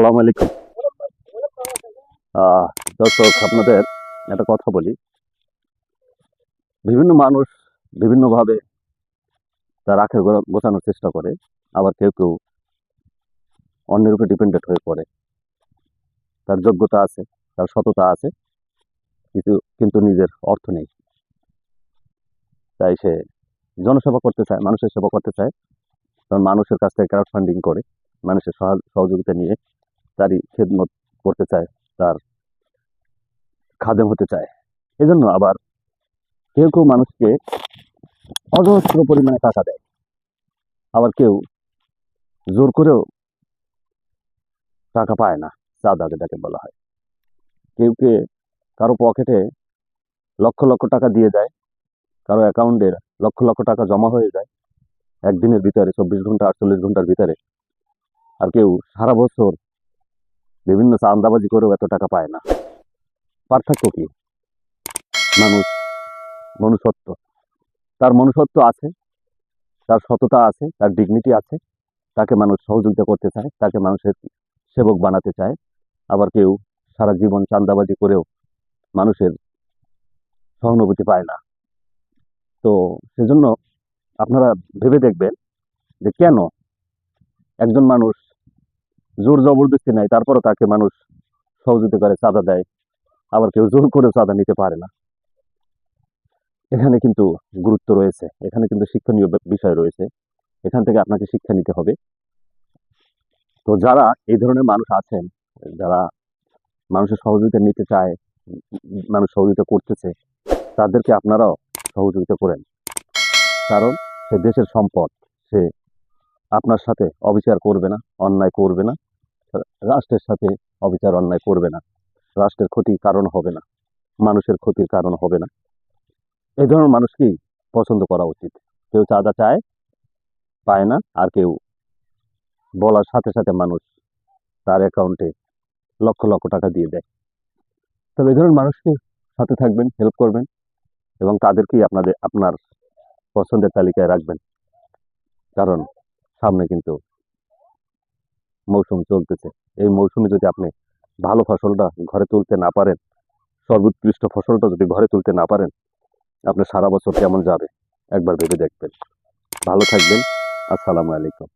সালাম আলাইকুম। দর্শক, আপনাদের একটা কথা বলি। বিভিন্ন মানুষ বিভিন্নভাবে তার আখের গোছানোর চেষ্টা করে, আবার কেউ কেউ অন্যের উপর ডিপেন্ডেন্ট হয়ে পড়ে। তার যোগ্যতা আছে, তার সততা আছে, কিন্তু কিন্তু নিজের অর্থ নেই। তাই সে জনসেবা করতে চায়, মানুষের সেবা করতে চায়। কারণ মানুষের কাছ থেকে ক্রাউড ফান্ডিং করে, মানুষের সহায়- সহযোগিতা নিয়ে তারই খেদমত করতে চায়, তার খাদেম হতে চায়। এজন্য আবার কেউ কেউ মানুষকে অজস্র পরিমাণে টাকা দেয়। আবার কেউ জোর করেও টাকা পায় না চাঁদা যেটাকে বলা হয়। কেউ কে কারও পকেটে লক্ষ লক্ষ টাকা দিয়ে দেয় কারও অ্যাকাউন্টে লক্ষ লক্ষ টাকা জমা হয়ে যায়, একদিনের ভিতরে, চব্বিশ ঘণ্টা, আটচল্লিশ ঘণ্টার ভিতরে। আর কেউ সারা বছর বিভিন্ন চান্দাবাজি করেও এত টাকা পায় না। পার্থক্য কি? মানুষ, মনুষ্যত্ব। তার মনুষ্যত্ব আছে, তার সততা আছে, তার ডিগনিটি আছে, তাকে মানুষ সহযোগিতা করতে চায়, তাকে মানুষের সেবক বানাতে চায়। আবার কেউ সারা জীবন চান্দাবাজি করেও মানুষের সহানুভূতি পায় না। তো সেজন্য আপনারা ভেবে দেখবেন যে কেন একজন মানুষ জোর জবরদস্তি নেয়, তারপরও তাকে মানুষ সহযোগিতা করে, চাঁদা দেয়। আবার কেউ জোর করে চাঁদা নিতে পারে না। এখানে কিন্তু গুরুত্ব রয়েছে। এখানে কিন্তু শিক্ষণীয় বিষয় রয়েছে। এখান থেকে আপনাকে শিক্ষা নিতে হবে। তো যারা এই ধরনের মানুষ আছেন, যারা মানুষের সহযোগিতা নিতে চায়, মানুষ সহযোগিতা করতেছে, তাদেরকে আপনারাও সহযোগিতা করেন। কারণ সে দেশের সম্পদ, সে আপনার সাথে অবিচার করবে না, অন্যায় করবে না, রাষ্ট্রের সাথে অবিচার, অন্যায় করবে না, রাষ্ট্রের ক্ষতির কারণ হবে না, মানুষের ক্ষতির কারণ হবে না। এই ধরনের মানুষকেই পছন্দ করা উচিত। কেউ চাঁদা চায়, পায় না, আর কেউ বলার সাথে সাথে মানুষ তার অ্যাকাউন্টে লক্ষ লক্ষ টাকা দিয়ে দেয়। তবে এই ধরনের মানুষকে সাথে থাকবেন হেল্প করবেন, এবং তাদেরকেই আপনাদের, আপনার পছন্দের তালিকায় রাখবেন। কারণ সামনে কিন্তু মৌসুম চলতেছে। এই মৌসুমে যদি আপনি ভালো ফসলটা ঘরে তুলতে না পারেন, সর্বোৎকৃষ্ট ফসলটা যদি ঘরে তুলতে না পারেন আপনি সারা বছর কেমন যাবে একবার ভেবে দেখবেন। ভালো থাকবেন। আসসালামু আলাইকুম।